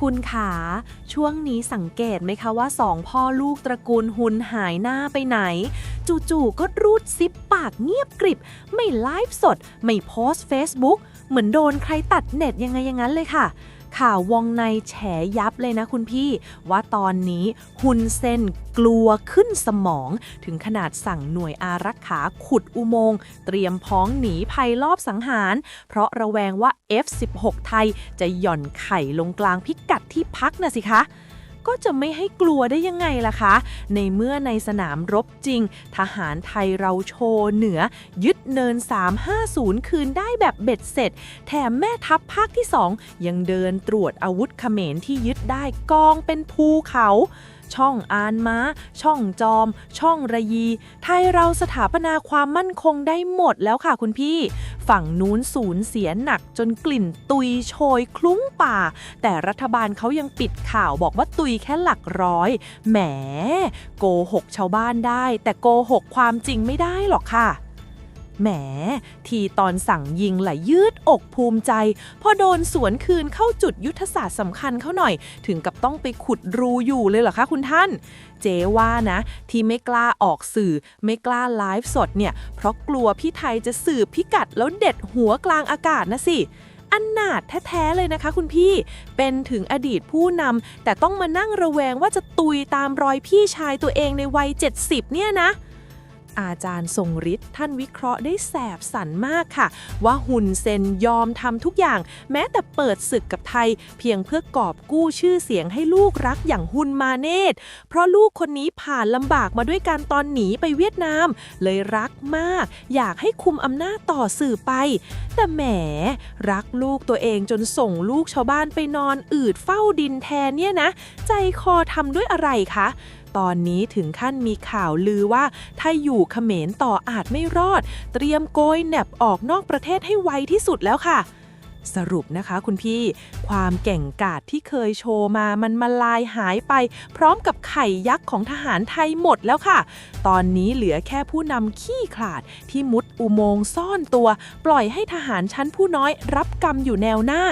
คุณขาช่วงนี้สังเกตไหมคะว่าสองพ่อลูกตระกูลหุนหายหน้าไปไหน จู่ๆก็รูดซิปปากเงียบกริบ ไม่ไลฟ์สด ไม่โพสต์ Facebook เหมือนโดนใครตัดเน็ตยังไงอย่างนั้นเลยค่ะ ข่าววงในแฉยับเลยนะคุณพี่ ว่าตอนนี้ฮุนเซนกลัวขึ้นสมอง ถึงขนาดสั่งหน่วยอารักขาขุดอุโมงค์เตรียมพ้องหนีภัยรอบสังหาร เพราะระแวงว่า F16 ไทยจะหย่อนไข่ลงกลางพิกัดที่พักนะสิคะ ก็จะไม่ให้กลัวได้ยังไงล่ะคะ ในเมื่อในสนามรบจริง ทหารไทยเราโชว์เหนือ ยึดเนิน 350 คืนได้แบบเบ็ดเสร็จ แถมแม่ทัพภาคที่ 2 ยังเดินตรวจอาวุธเขมรที่ยึดได้กองเป็นภูเขา ช่องอานม้า ช่องจอม ช่องระยี ไทยเราสถาปนาความมั่นคงได้หมดแล้วค่ะคุณพี่ ฝั่งนู้นสูญเสียหนักจนกลิ่นตุยโชยคลุ้งป่า แต่รัฐบาลเขายังปิดข่าวบอกว่าตุยแค่หลักร้อย แหม โกหกชาวบ้านได้ แต่โกหกความจริงไม่ได้หรอกค่ะ แหม ทีตอนสั่งยิงไหลยืดอกภูมิใจ พอโดนสวนคืนเข้าจุดยุทธศาสตร์สำคัญเขาหน่อย ถึงกับต้องไปขุดรูอยู่เลยเหรอคะคุณท่าน เจว่านะ ที่ไม่กล้าออกสื่อ ไม่กล้าไลฟ์สดเนี่ย เพราะกลัวพี่ไทยจะสืบพิกัดแล้วเด็ดหัวกลางอากาศนะสิอันนาดแท้ๆเลยนะคะคุณพี่ เป็นถึงอดีตผู้นำแต่ต้องมานั่งระแวงว่าจะตุยตามรอยพี่ชายตัวเองในวัย 70 เนี่ยนะ อาจารย์ทรงฤทธิ์ท่านวิเคราะห์ได้แสบสันมากค่ะ ว่าหุนเซนยอมทำทุกอย่าง แม้แต่เปิดศึกกับไทย เพียงเพื่อกอบกู้ชื่อเสียงให้ลูกรักอย่างหุนมาเนตเพราะลูกคนนี้ผ่านลำบากมาด้วยการตอนหนีไปเวียดนาม เลยรักมาก อยากให้คุมอำนาจต่อสื่อไป แต่แหม รักลูกตัวเองจนส่งลูกชาวบ้านไปนอนอืดเฝ้าดินแทนเนี่ยนะ ใจคอทำด้วยอะไรคะ ตอนนี้ถึงขั้นมีข่าวลือว่า ถ้าอยู่เขมรต่ออาจไม่รอด เตรียมโกยแหนบออกนอกประเทศให้ไวที่สุดแล้วค่ะ สรุปนะคะคุณพี่ ความเก่งกาจที่เคยโชว์มามันมาลายหายไป พร้อมกับไข่ยักษ์ของทหารไทยหมดแล้วค่ะ ตอนนี้เหลือแค่ผู้นำขี้ขลาดที่มุดอุโมงค์ซ่อนตัว ปล่อยให้ทหารชั้นผู้น้อยรับกรรมอยู่แนวหน้า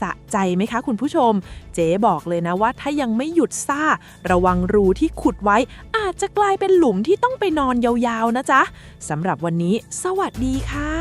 สะใจไหมคะคุณผู้ชม เจ๊บอกเลยนะว่าถ้ายังไม่หยุดซ่า ระวังรูที่ขุดไว้ อาจจะกลายเป็นหลุมที่ต้องไปนอนยาวๆนะจ๊ะสำหรับวันนี้ สวัสดีค่ะ